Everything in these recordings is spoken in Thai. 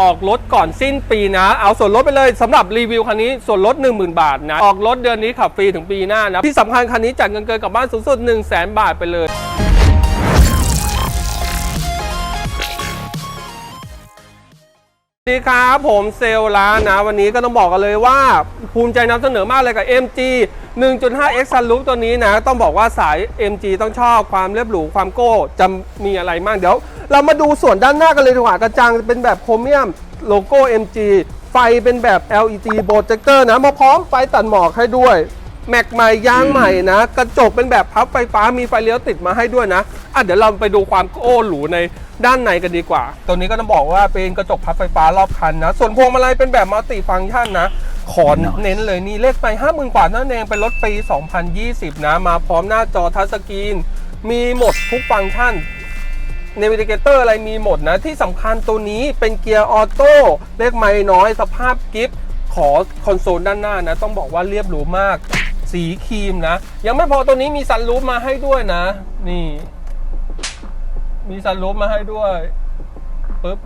ออกรถก่อนสิ้นปีนะ เอาส่วนลดไปเลยสำหรับรีวิวคันนี้ส่วนลด 10,000 บาทนะ ออกรถเดือนนี้ขับฟรีถึงปีหน้านะ ที่สำคัญคันนี้จัดเงินเกินกับบ้านสูงสุด 1 0 0 0 0แบาทไปเลยสวัสดีครับผมเซลลร้านนะ วันนี้ก็ต้องบอกกันเลยว่า ภูมิใจนำเสนอมากเลยกับ MG 1.5X Sunroof ตัวนี้นะ ต้องบอกว่าสาย MG ต้องชอบความเรียบหรูความโก้จะมีอะไรมั่งเดี๋ยว เรามาดูส่วนด้านหน้ากันเลยดีกว่ากระจังเป็นแบบโครเมียมโลโก้ MG ไฟเป็นแบบ LED projector นะ มาพร้อมไฟตัดหมอกให้ด้วย แม็กใหม่ยางใหม่นะ กระจกเป็นแบบพับไฟฟ้ามีไฟเลี้ยวติดมาให้ด้วยนะอะเดี๋ยวเราไปดูความโอ้หรูในด้านในกันดีกว่า ตัวนี้ก็ต้องบอกว่าเป็นกระจกพับไฟฟ้ารอบคันนะ ส่วนพวงมาลัยเป็นแบบมัลติฟังก์ชันนะ ขอเน้นเลยนี่เลขไปห้าหมื่นกว่านั่นเองเป็นรถปี 2020 นะ มาพร้อมหน้าจอทัชสกรีน มีหมดทุกฟังก์ชัน เนวิเกเตอร์อะไรมีหมดนะ ที่สำคัญตัวนี้เป็นเกียร์ออโต้เลขไม่น้อยสภาพกิฟต์ขอคอนโซลด้านหน้านะ ต้องบอกว่าเรียบหรูมาก สีครีมนะ ยังไม่พอตัวนี้มีซันรูฟมาให้ด้วยนะ นี่ มีซันรูฟมาให้ด้วยปึ๊บ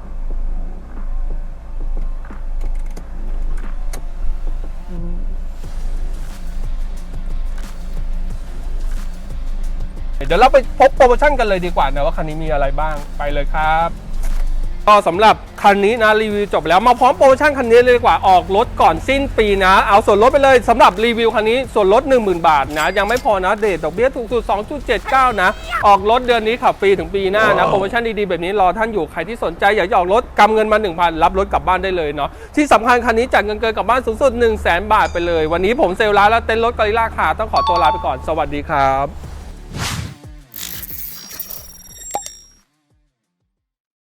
เดี๋ยวเราไปพบโปรโมชั่นกันเลยดีกว่านะว่าคันนี้มีอะไรบ้างไปเลยครับก็สำหรับคันนี้นะรีวิวจบแล้วมาพร้อมโปรโมชั่นคันนี้เลยดีกว่าออกรถก่อนสิ้นปีนะ เอาส่วนลดไปเลยสำหรับรีวิวคันนี้ส่วนลด 10,000 บาทนะ ยังไม่พอนะเดทดอกเบี้ยถูกสุด 2.79 นะ ออกรถเดือนนี้ขับฟรีถึงปีหน้านะ โปรโมชั่นดีๆ แบบนี้รอท่านอยู่ใครที่สนใจอยากจะออกรถกำเงินมา 1,000 รับรถกลับบ้านได้เลยเนาะที่สำคัญคันนี้จัดเงินเกินกลับบ้านสูงสุด 1 0 0 0 0แบาทไปเลย วันนี้ผมเซลลร้านและเต้นรถกอริลล่าคาร์ต้องขอตัวลาไปก่อนสวัสดีครับ